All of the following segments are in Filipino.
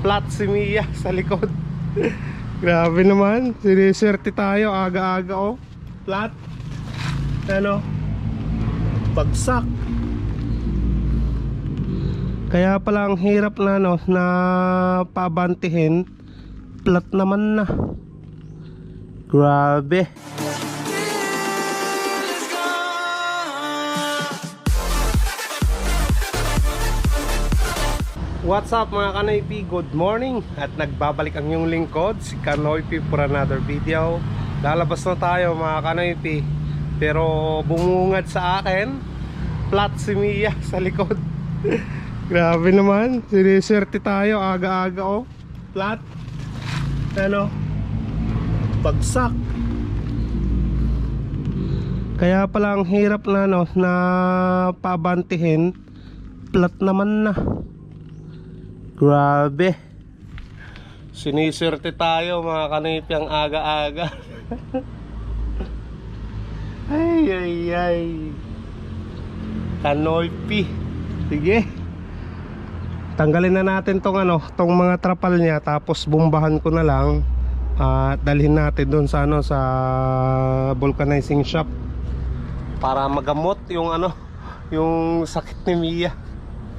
flat si Mia sa likod. Grabe naman. Siniswerte tayo aga-aga oh. Flat. Ano? Bagsak. Kaya pala ang hirap na no na pabantihin. Flat naman na. Grabe. What's up mga Kanoypi? Good morning! At nagbabalik ang inyong lingkod, si Kanoypi for another video. Lalabas na tayo mga Kanoypi. Pero bumungad sa akin, flat si Mia sa likod. Grabe naman, siniswerte tayo aga-aga oh. Flat. Ano? Bagsak. Kaya pala ang hirap na no na pabantihin. Flat naman na. Grabe. Siniswerte tayo mga kanipi ang aga-aga. ay, ay, ay. Kanoypi. Sige. Tanggalin na natin tong ano, tong mga trapal niya tapos bumbahan ko na lang at dalhin natin doon sa ano sa vulcanizing shop para magamot yung ano, yung sakit ni Mia.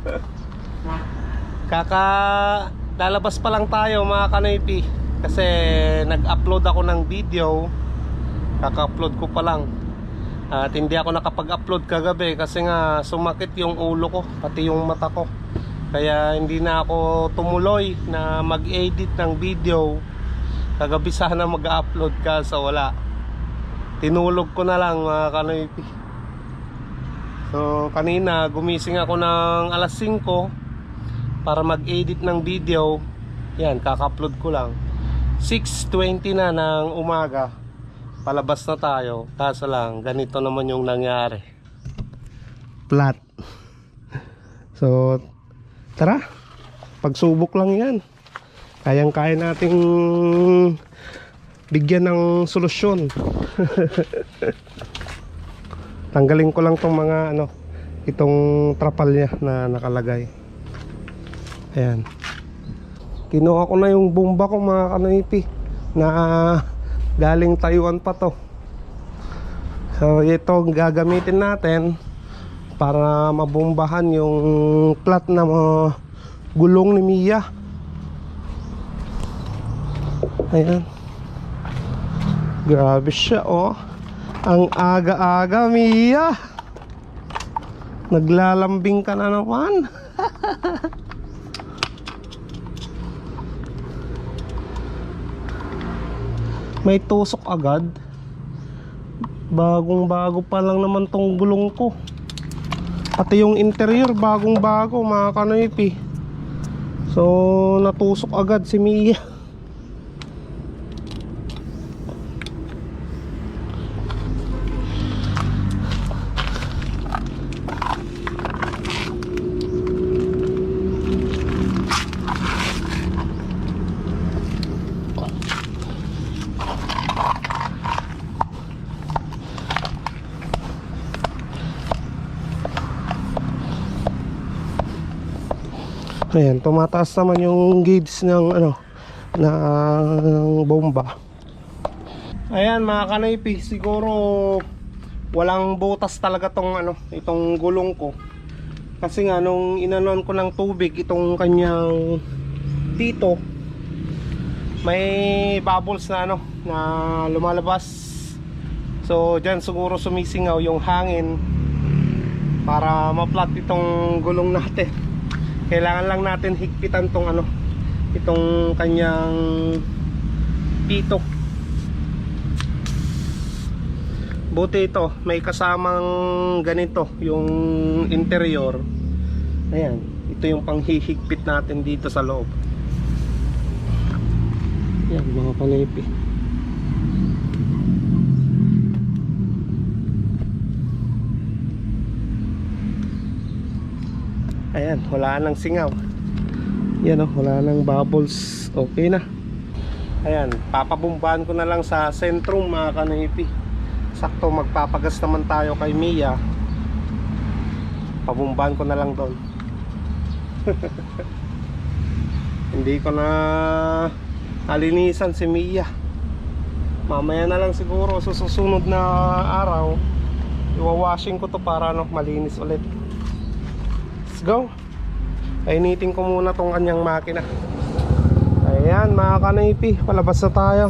Kaka lalabas pa lang tayo mga kanipi kasi nag-upload ako ng video. Kaka-upload ko pa lang. At hindi ako nakapag-upload kagabi kasi nga sumakit yung ulo ko pati yung mata ko. Kaya hindi na ako tumuloy na mag-edit ng video. Kagabi sana mag-upload ka sa wala. Tinulog ko na lang mga kanipi. So kanina gumising ako ng alas 5 para mag-edit ng video. Yan, kaka-upload ko lang. 6.20 na ng umaga. Palabas na tayo. Kaso lang, ganito naman yung nangyari. Flat. So, tara. Pagsubok lang yan. Kayang-kaya nating bigyan ng solusyon. Tanggalin ko lang tong mga ano, itong trapal niya na nakalagay. Ayan. Kinuha ko na yung bomba ko mga kanipi na galing Taiwan pa to. So ito ang gagamitin natin para mabombahan yung plat na mga gulong ni Mia. Ayan. Grabe siya oh. Ang aga-aga Mia. Naglalambing ka na naman. may tusok agad. Bagong bago pa lang naman tong gulong ko. Pati yung interior bagong bago mga kanoypi. So natusok agad si Mia Ayan, tumataas naman yung gauge ng ano ng bomba. Ayan mga kanaypi, siguro walang butas talaga tong ano, itong gulong ko. Kasi nga nung inanon ko ng tubig itong kanyang dito may bubbles na ano na lumalabas. So diyan siguro sumisingaw yung hangin para ma-flat itong gulong natin kailangan lang natin higpitan tong ano itong kanyang pito. Buti ito may kasamang ganito yung interior. Ayan ito yung panghihigpit natin dito sa loob. Yan mga panipi Ayan, wala nang singaw. Yan oh, wala nang bubbles. Okay na. Ayan, papabumbahan ko na lang sa sentrum mga kanipi. Sakto magpapagas naman tayo kay Mia. Pabumbahan ko na lang doon. Hindi ko na nalinisan si Mia. Mamaya na lang siguro sa susunod na araw. Iwawashing ko to para ano, malinis ulit. Let's go. Painitin ko muna tong kanyang makina. Ayan mga kanaypi, palabas na tayo.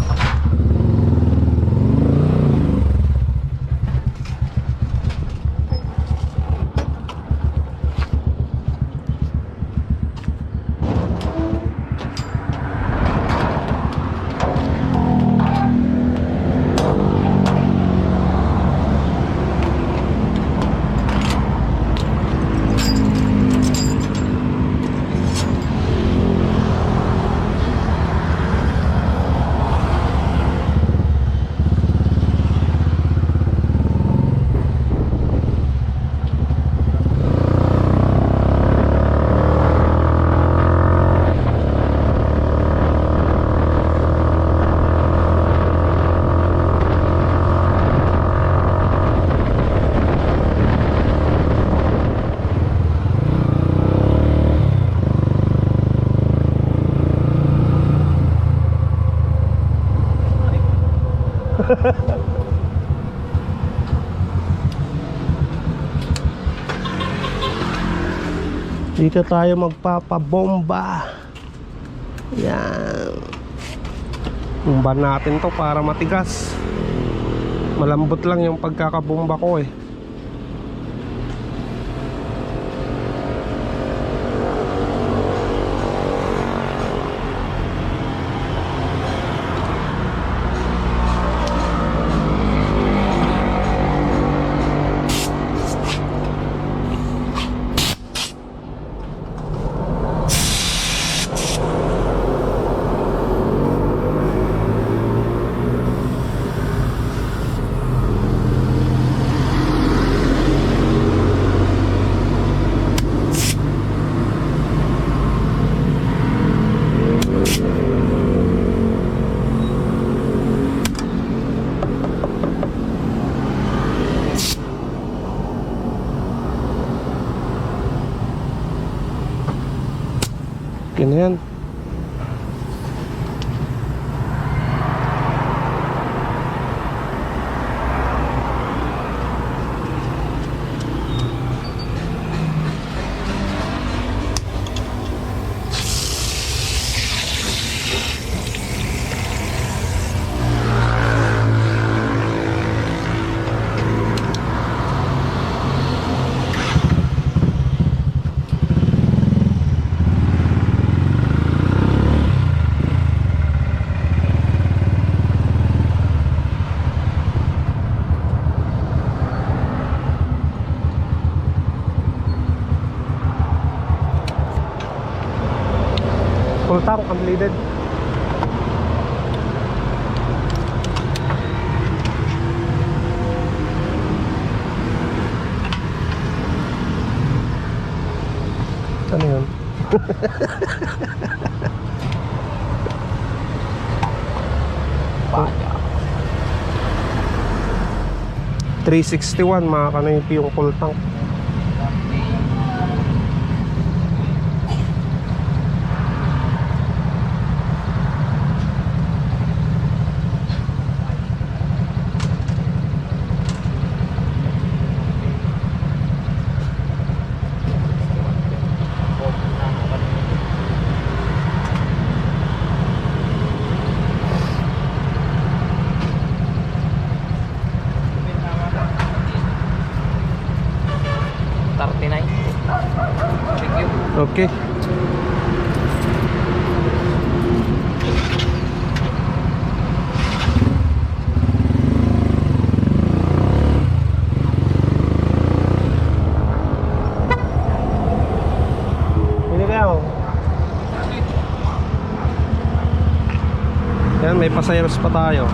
Dito tayo magpapabomba. Yan. Bomba natin to para matigas. Malambot lang yung pagkakabomba ko eh. Okay na Full tank completed. Ano yun? Paya. 361 mga kanipi yung full tank. Thirty-nine. Thank you. Okay. Yan, may pasayros pa tayo.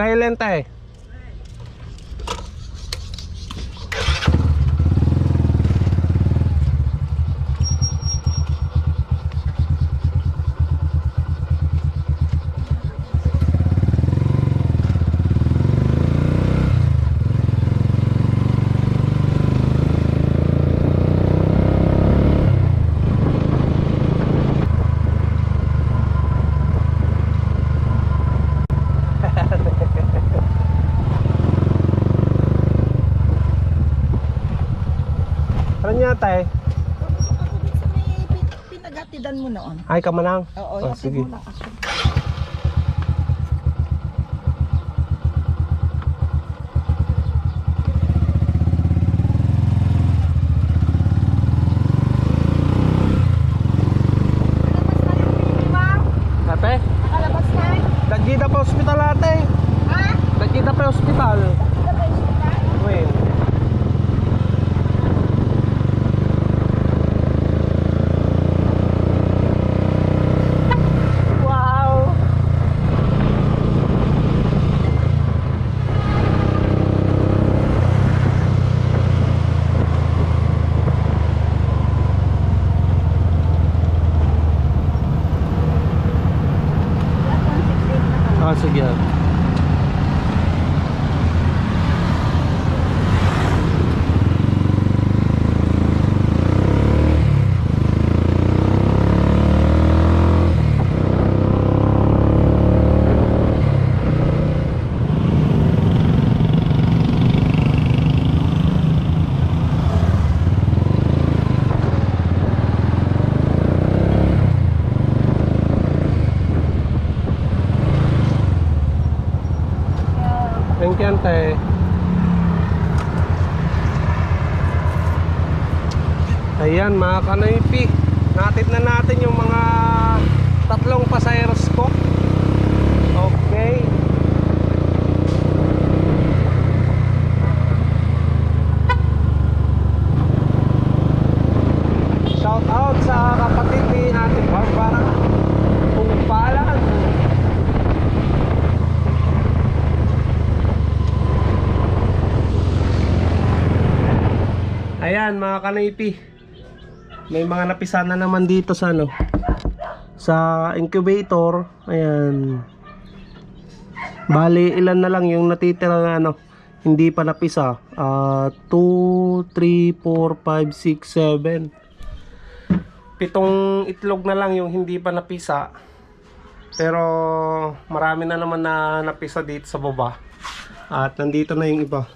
Panggahilan tayo. Ano tayo? Ako din sa may pin- pinagatidan mo noon. Ay, kamanang. Oo, Oh, sige. mo lang ako. Ate? Nakalabas na? Dagita pa hospital ate. Ha? Dagita pa hospital. Nakalabas na? Wait. Wow! Ah, sige. Thank you, ante. Ayan, mga kanoypi. Natid na natin yung mga tatlong pasayeros ko. Okay. Shout out sa kapatid ni Ate Barbara. Kung paalan. Ayan mga kanipi. May mga napisa na naman dito sa ano. Sa incubator. Ayan. Bali ilan na lang yung natitira na ano. Hindi pa napisa. Ah 2, 3, 4, 5, 6, 7. Pitong itlog na lang yung hindi pa napisa. Pero marami na naman na napisa dito sa baba. At nandito na yung iba.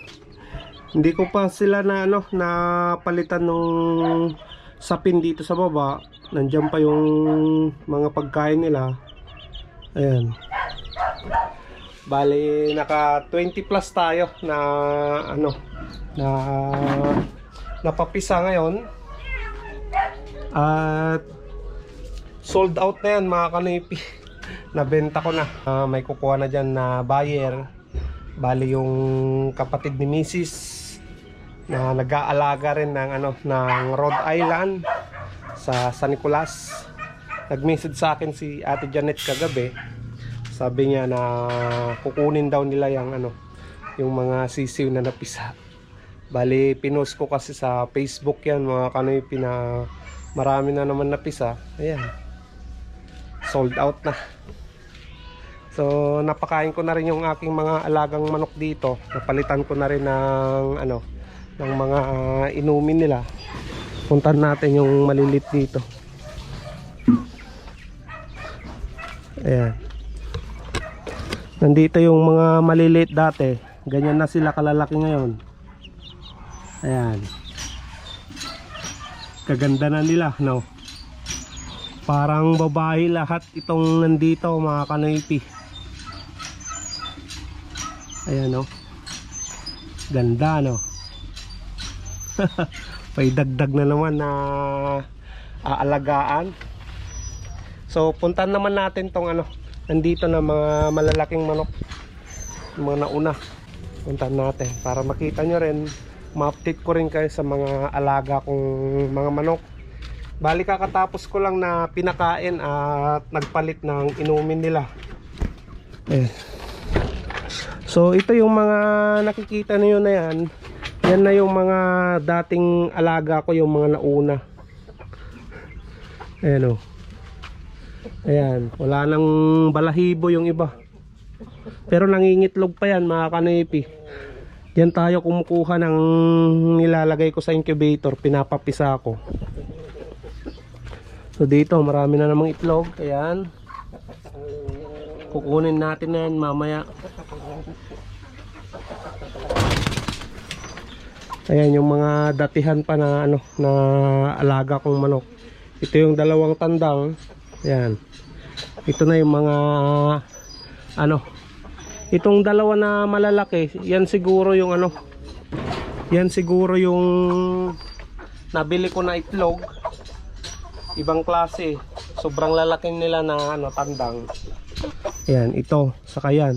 Hindi ko pa sila na ano na palitan nung sapin dito sa baba. Nandiyan pa yung mga pagkain nila. Ayan. Bali naka 20 plus tayo na ano na napapisa ngayon. At sold out na yan mga kanipi. Nabenta ko na. Ah, may kukuha na dyan na buyer. Bali yung kapatid ni Mrs na nag-aalaga rin ng ano ng Rhode Island sa San Nicolas. Nag-message sa akin si Ate Janet kagabi. Sabi niya na kukunin daw nila yung ano yung mga sisiw na napisa. Bali pinost ko kasi sa Facebook yan mga kanoypi na marami na naman napisa. Ayan. Sold out na. So napakain ko na rin yung aking mga alagang manok dito. Napalitan ko na rin ng ano ng mga ah, inumin nila. Puntan natin yung malilit dito. Ayan. Nandito yung mga maliliit dati. Ganyan na sila kalalaki ngayon. Ayan. Kaganda na nila, no? Parang babae lahat itong nandito mga kanoypi. Ayan, no? Ganda, no? May dagdag na naman na aalagaan. So, puntan naman natin tong ano, nandito na mga malalaking manok. Mga nauna. Puntan natin para makita nyo rin, ma-update ko rin kayo sa mga alaga kong mga manok. Bali kakatapos ko lang na pinakain at nagpalit ng inumin nila. Eh. So ito yung mga nakikita niyo na yan. Yan na yung mga dating alaga ko, yung mga nauna. Ayan o. Ayan, wala nang balahibo yung iba. Pero nangingitlog pa yan mga kanipi. Yan tayo kumukuha ng nilalagay ko sa incubator, pinapapisa ko. So dito, marami na namang itlog. Ayan. Kukunin natin na yan mamaya. Ayan yung mga datihan pa na ano na alaga kong manok. Ito yung dalawang tandang. Ayan. Ito na yung mga ano. Itong dalawa na malalaki, yan siguro yung ano. Yan siguro yung nabili ko na itlog. Ibang klase. Sobrang lalaki nila na ano tandang. Ayan, ito, saka yan.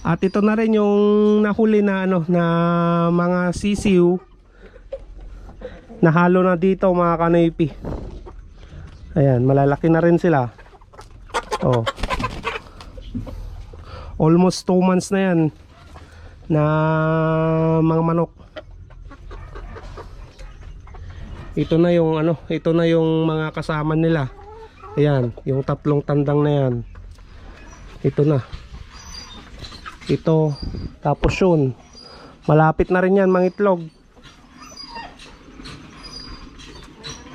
At ito na rin yung nahuli na ano na mga sisiw nahalo na dito mga kanipi. Ayan, malalaki na rin sila. Oh. Almost 2 months na yan na mga manok. Ito na yung ano, ito na yung mga kasama nila. Ayan, yung tatlong tandang na yan. Ito na ito. Tapos yun. Malapit na rin yan mga itlog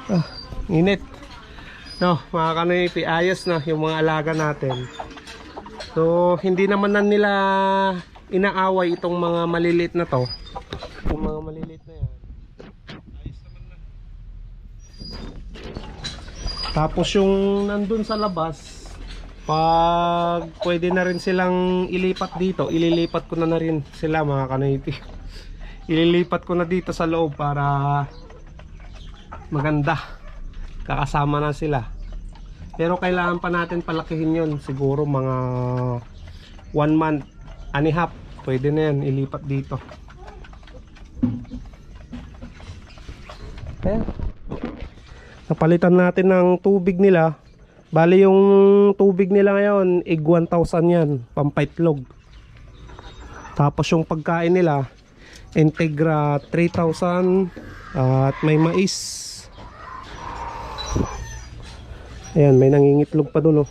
ah, init. No mga kanipi ayos na yung mga alaga natin. So hindi naman na nila inaaway itong mga malilit na to. Yung mga malilit na yan. Ayos naman na. Tapos yung nandun sa labas pag pwede na rin silang ilipat dito, ililipat ko na na rin sila mga kanayti. Ililipat ko na dito sa loob para maganda. Kakasama na sila. Pero kailangan pa natin palakihin yon Siguro mga one month and half. Pwede na yan, ilipat dito. Ayan. Napalitan natin ng tubig nila Bali yung tubig nila ngayon, ig 1,000 yan, pampaitlog. Tapos yung pagkain nila, Integra 3,000 at may mais. Ayan, may nangingitlog pa dun oh.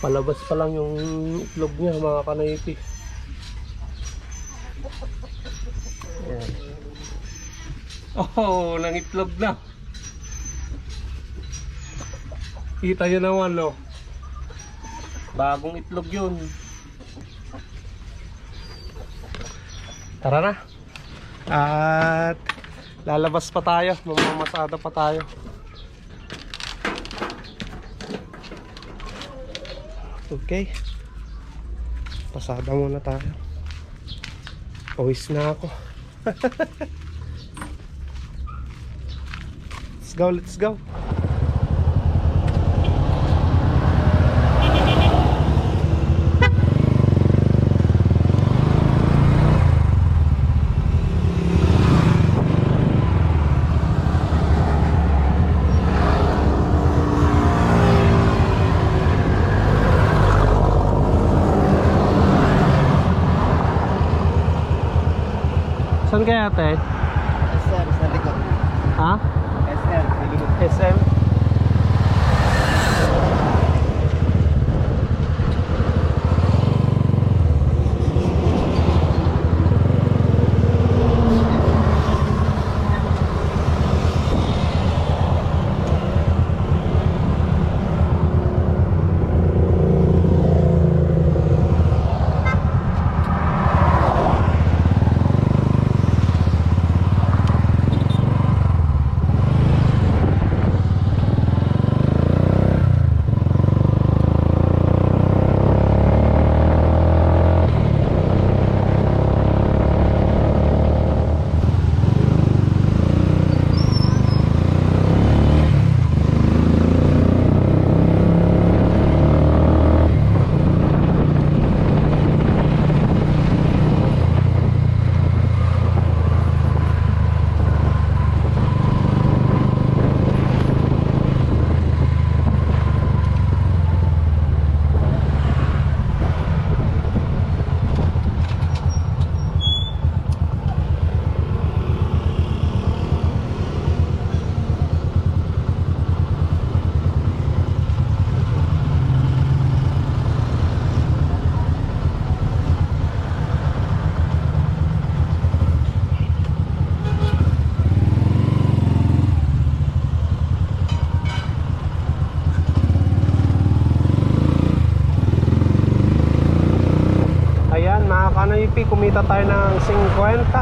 Palabas pa lang yung itlog niya mga kanayipi. Ayan. Oh, nangitlog na. Kita nyo naman, no? Bagong itlog yun. Tara na. At lalabas pa tayo. Mamamasada pa tayo. Okay. Pasada muna tayo. Pawis na ako. let's go, let's go. tệ. Kumita tayo ng 50.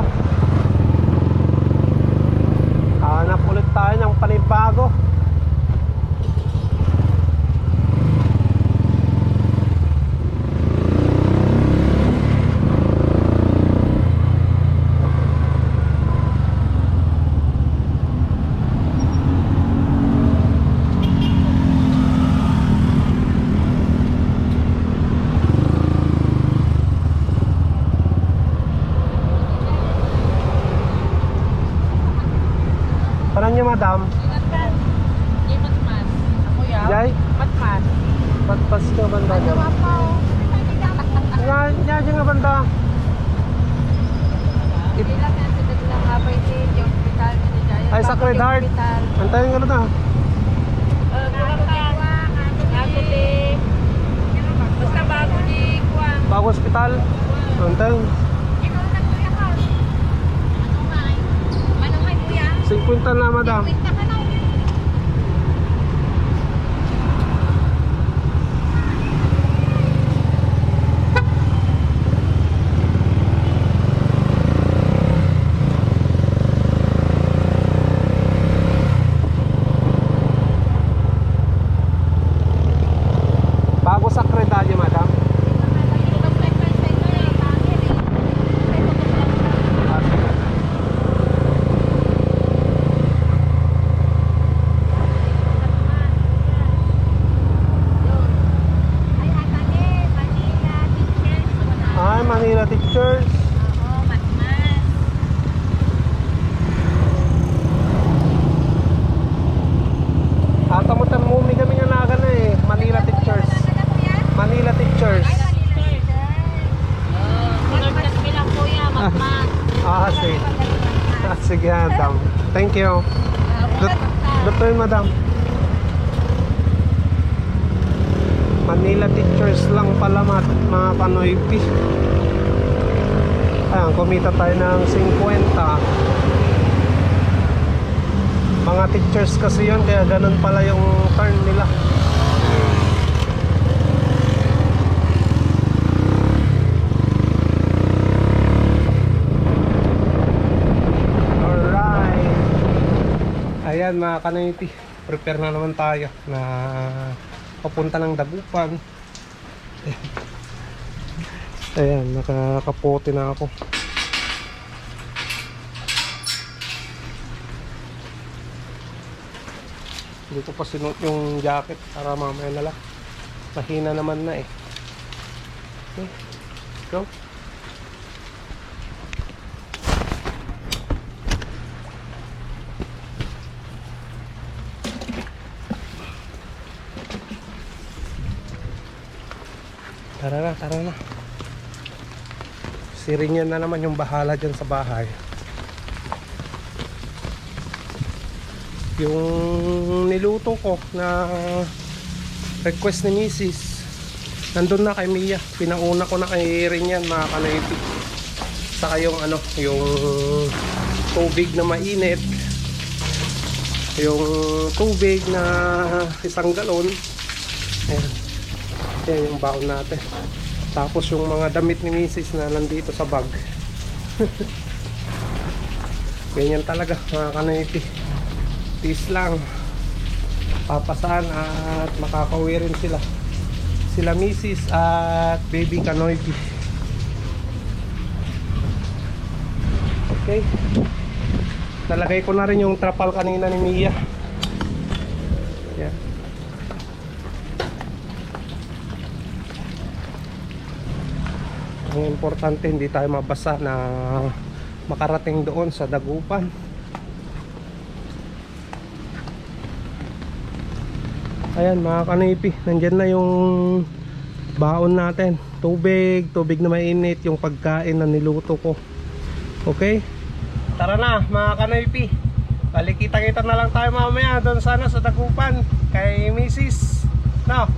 Hanap ulit tayo ng panibago. Parang niyo, madam? Di matmas. Ako yaw. Jai? Matmas. Patpas ka banda niya. Nga, nga, nga nga banda. Ilang yan sa dalang habay ni hospital ni Sacred Heart. Antayin ka na na. Basta bago ni Kuang. Bago hospital. Antayin. Ikaw na kuya ka. Ano nga? Ano? 50 na, madam. Wait na ka na. Bago sa Credalyo, madam. Ah, sige. Ay, Manila Teachers. Atamutan mo mi kami nga naga na eh. Manila Teachers. Manila Teachers. Ah, sige. Ah, sige, madam. Thank you. Dut- Dutto yun, madam. Manila Teachers lang pala mga, mga panoypi. Ayan, kumita tayo ng 50. Mga teachers kasi yon kaya ganun pala yung turn nila. Alright. Ayan mga kanayti, prepare na naman tayo na papunta ng Dagupan. Ayan, nakakapote na ako. Ko pa sinuot yung jacket para mamaya na lang. Mahina naman na eh. Okay, go. Tara na, tara na. Si na naman yung bahala dyan sa bahay. Yung niluto ko na request ni Mrs. Nandun na kay Mia. Pinauna ko na kay Rinyan mga kanaiti. Saka yung ano, yung tubig na mainit. Yung tubig na isang galon. Ayan. Yan yung baon natin. Tapos yung mga damit ni Mrs. na nandito sa bag. Ganyan talaga mga kanaiti. Tis lang. Papasaan at makakauwi rin sila. Sila Mrs. at baby Kanoypi. Okay. Nalagay ko na rin yung trapal kanina ni Mia. Yan. ang importante hindi tayo mabasa na makarating doon sa dagupan ayan mga kanipi nandyan na yung baon natin tubig, tubig na mainit yung pagkain na niluto ko okay tara na mga kanipi balikita kita na lang tayo mamaya doon sana sa dagupan kay Mrs. now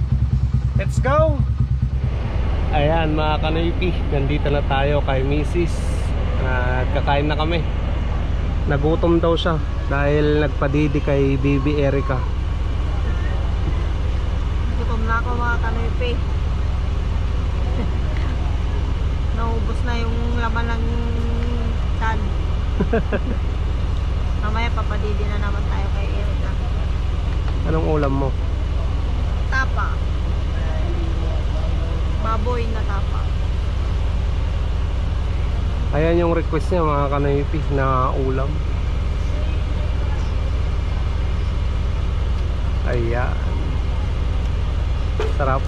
let's go Ayan mga kanoypi, nandito na tayo kay Mrs. At kakain na kami. Nagutom daw siya dahil nagpadidi kay Bibi Erica. Na ako mga kanoype. Naubos na yung laman ng can. Mamaya papadidi na naman tayo kay Erika. Anong ulam mo? Tapa. Baboy na tapa. Ayan yung request niya mga kanoypi na ulam. Ayan. Sarap.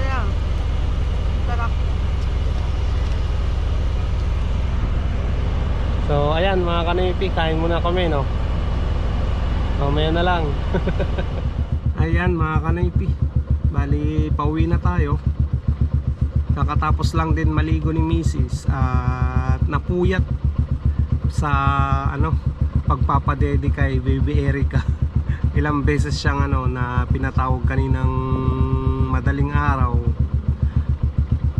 Yan. Sarap. So ayan mga kanoypi, kain muna kami no. Mamaya na lang. ayan mga kanoypi. Bali pauwi na tayo. Kakatapos lang din maligo ni Mrs. at napuyat sa ano pagpapadede kay Baby Erica. Ilang beses siyang ano na pinatawag kaninang madaling araw.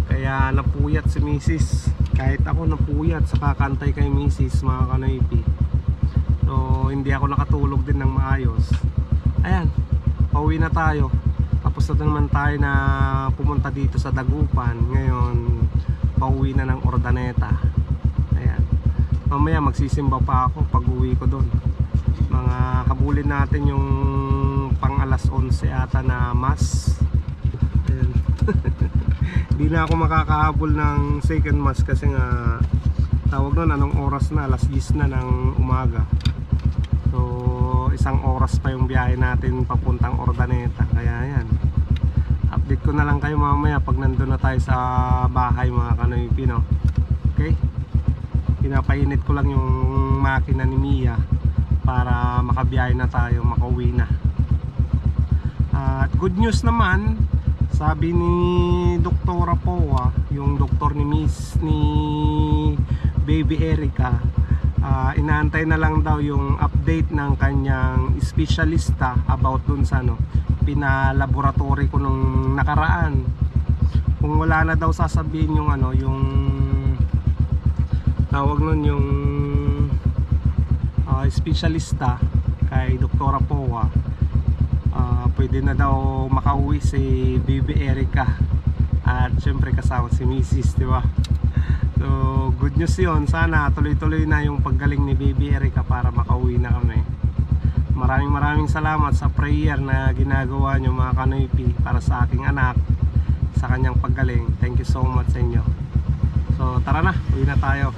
Kaya napuyat si Mrs. Kahit ako napuyat sa kakantay kay Mrs. mga kanoypi. So hindi ako nakatulog din ng maayos. Ayan, pauwi na tayo. Tapos na naman tayo na pumunta dito sa Dagupan. Ngayon, pauwi na ng Ordaneta. Ayan. Mamaya magsisimba pa ako pag uwi ko doon. Mga habulin natin yung pang alas 11 ata na mas. Hindi na ako makakahabol ng second mass kasi nga tawag nun anong oras na? Alas 10 na ng umaga. So isang oras pa yung biyahe natin papuntang Ordaneta. Kaya yan. Update ko na lang kayo mamaya pag nandun na tayo sa bahay mga kanoy pino okay? Pinapainit ko lang yung makina ni Mia para makabiyahe na tayo makauwi na at good news naman sabi ni Doktora Poa, yung doktor ni Miss ni Baby Erica, ah, inaantay na lang daw yung update ng kanyang specialista about dun sa ano, pinalaboratory ko nung nakaraan. Kung wala na daw sasabihin yung ano, yung tawag nun yung specialista kay Doktora Poa Ah, pwede na daw makauwi si Baby Erica at syempre kasama si Mrs. di ba? So good news yun sana tuloy-tuloy na yung paggaling ni Baby Erica para makauwi na kami maraming maraming salamat sa prayer na ginagawa nyo mga kanoypi para sa aking anak sa kanyang paggaling thank you so much sa inyo so tara na uwi na tayo